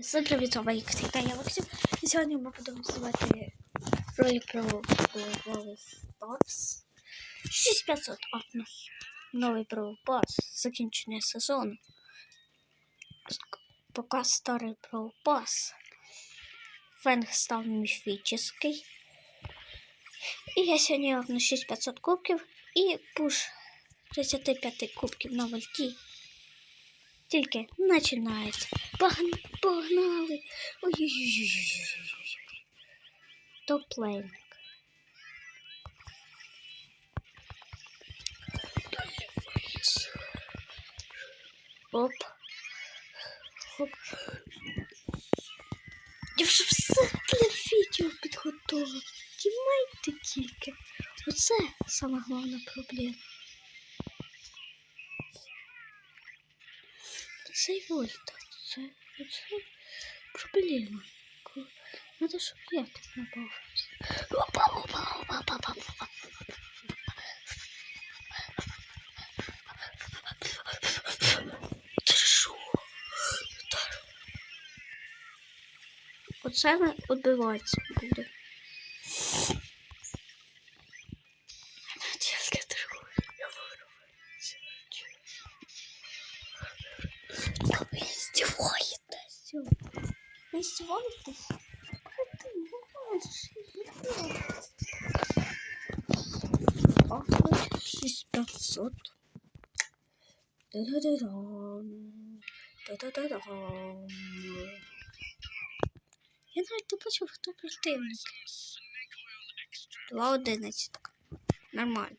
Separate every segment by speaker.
Speaker 1: Всім привіт, з вами Іксіта, я Максим. І сьогодні ми будемо знімати ролик про Brawl Stars. 6500 апнув. Новий Brawl Pass, закінчення сезону. Поки старий Brawl Pass. Фенг став міфічний. І я сьогодні апну 6500 кубків і пуш 35 кубків на вольті. Тільки починається. Погнали. Ой-ой-ой. Топ-лейник. Оп. Оп. Я вже все для відео підготував. Тімайте тільки. Оце сама головна проблема. Вольта. Це, це проблема. Надо, щоб я не бавився. Опа, опа, опа, опа, опа, опа. Оце ми відбиватися буде. Издеваетесь? Ты можешь издеваться. Ах, 6500. Да-да-да-дам. Да-да-да-дам. Я навіть не бачив, хто противник. 2.11. Нормально.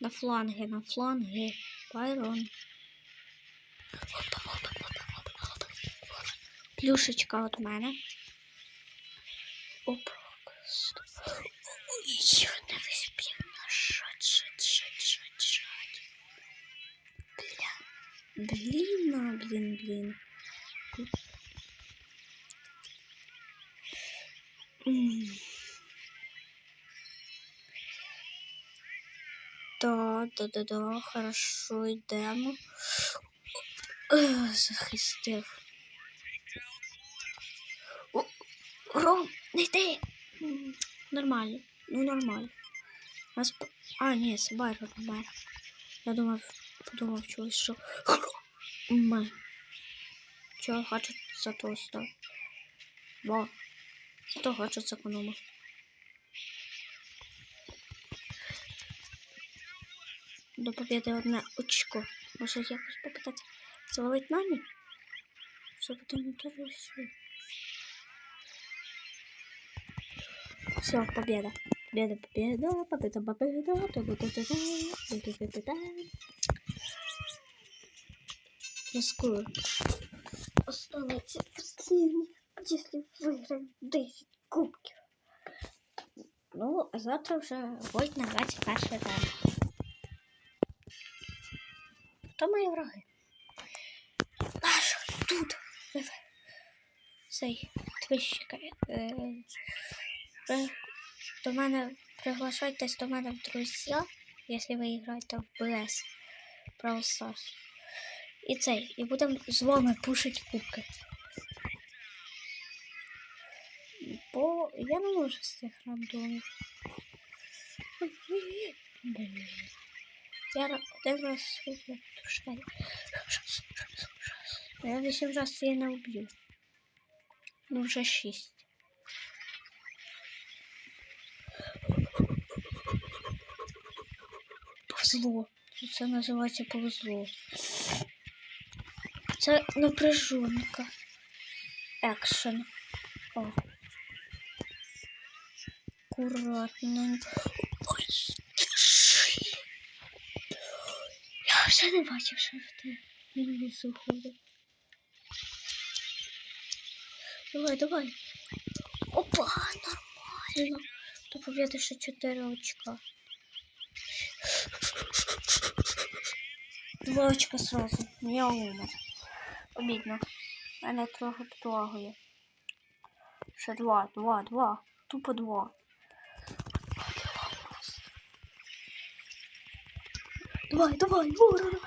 Speaker 1: На фланги, на фланги. Байрон. Плюшечка от мене. Оп. Ой, не виспів. Шать. Бля. Блін, блін, блін. Да, да, да, да, хорошо, йдемо. Захистив. Ром, не йди. Нормально, ну нормально. Нас... А, ні, Байрон, Байрон. Я думав, подумав чогось, що... Ми. Чого хочу за то став? Бо. Зато хочу зекономив. До победы одне очко. Може якось попитати завалить нами? Все потім то все. Все, победа. Победа, победа, победа, победа, та-да-да-да-да, та-да-да-да-да. Рискую. Останеться последний, если выиграем 10 кубків. Ну, а завтра вже будуть на 21 день. Хто мої враги? Тут. Цей твищик. Е, до мене приглашайтесь до мене в друзі, якщо ви граєте в БС Brawl Stars. І цей, і будемо з вами пушити кубки. Бо я не можу з цих рандомів. Я один раз душею. Я вісім раз не вб'ю. Ну вже шість. Повезло. Це називається повезло. Це напряжонка. Екшен. О. Акуратненько. Я вже не бачив, що те він не заходить. Давай, давай. Опа, нормально. До победы ще 4 очка. Два очка сразу. Я умер. Обідно. Мене трохи підлагує. Ще два, два, два. Тупо два. Давай, давай, ворона.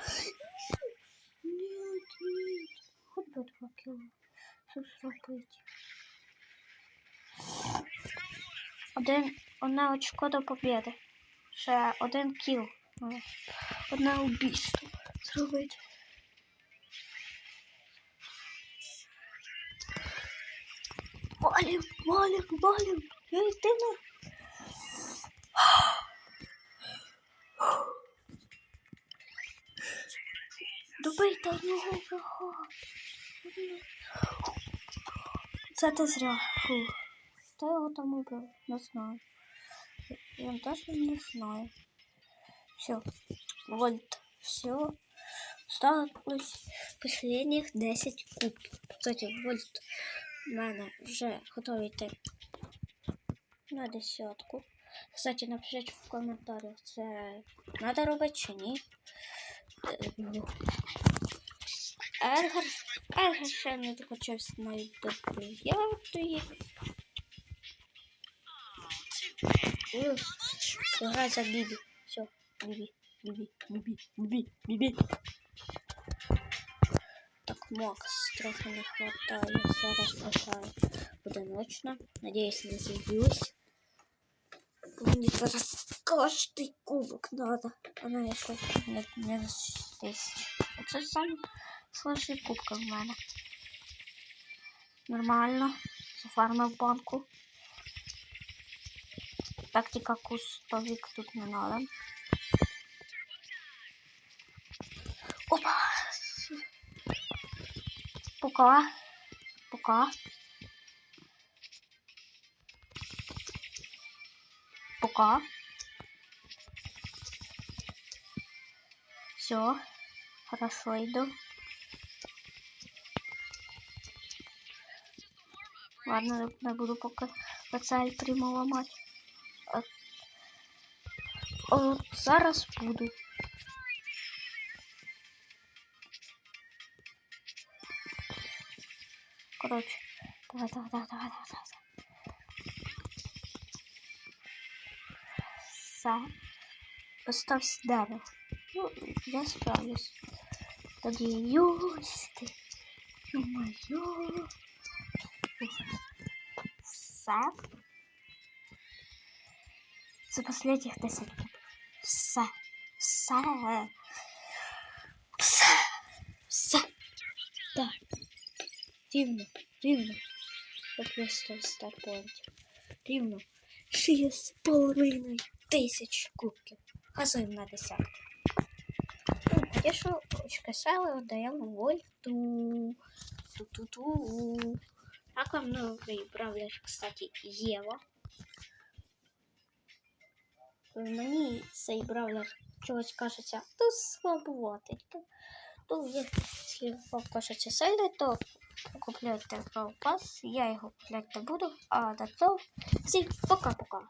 Speaker 1: Ні. ще два кіла. Зробити? Один, одне очко до побєди. Ще один кіл. Ну, Одне убійство зробити. Валим, валим, валим. Ей, ти на... Добийте одного врага. Це ти зря. Фу. Хто його там убив? Не знаю. Я теж не знаю. Все. Вольт. Все. Осталось последних 10 кубків. Кстати, Вольт в мене вже готовий йти на десятку. Кстати, напишіть в коментарях, це треба робити чи ні. Е, ну. Ергар, Ергар ще не докочався навіть до п'ятої. Грай за Бібі. Все, Бібі, Бібі, Бібі, Бібі, Бібі. Так, Макс трохи не хватає. Зараз хватає одиночно. Надіюсь, не заб'юсь. Мені зараз кожний кубок надо. Вона я ще не, не тисяч. Оце сам сложний кубка в мене. Нормально. Зафармив банку. Тактика кустовик тут не надо. Опа! Пока. Пока. Пока. Все. Хорошо иду. Ладно, не буду пока пацаль прямо ламати. А, О, зараз буду. Короче, давай, давай, давай, давай, давай, давай. Все. Остався дерево. Ну, я справлюсь. Тоді юсти. Ё-моё. Все. Це последніх 10 кубів. Все. Все. Все. Все. Так. Рівно, рівно. Як просто в старпоінті. Рівно. Шість з половиною тисяч кубків. Газуємо на десятку. Ну, тоді що очки сели віддаємо вольту. Ту-ту-ту. Вам новий бравлер, кстати, Ева. Мені цей бравлер чогось кажеться то слабуватенько. Ну, якщо вам кажеться сильний, то купляйте. Я його купляти буду. А до того всім пока-пока.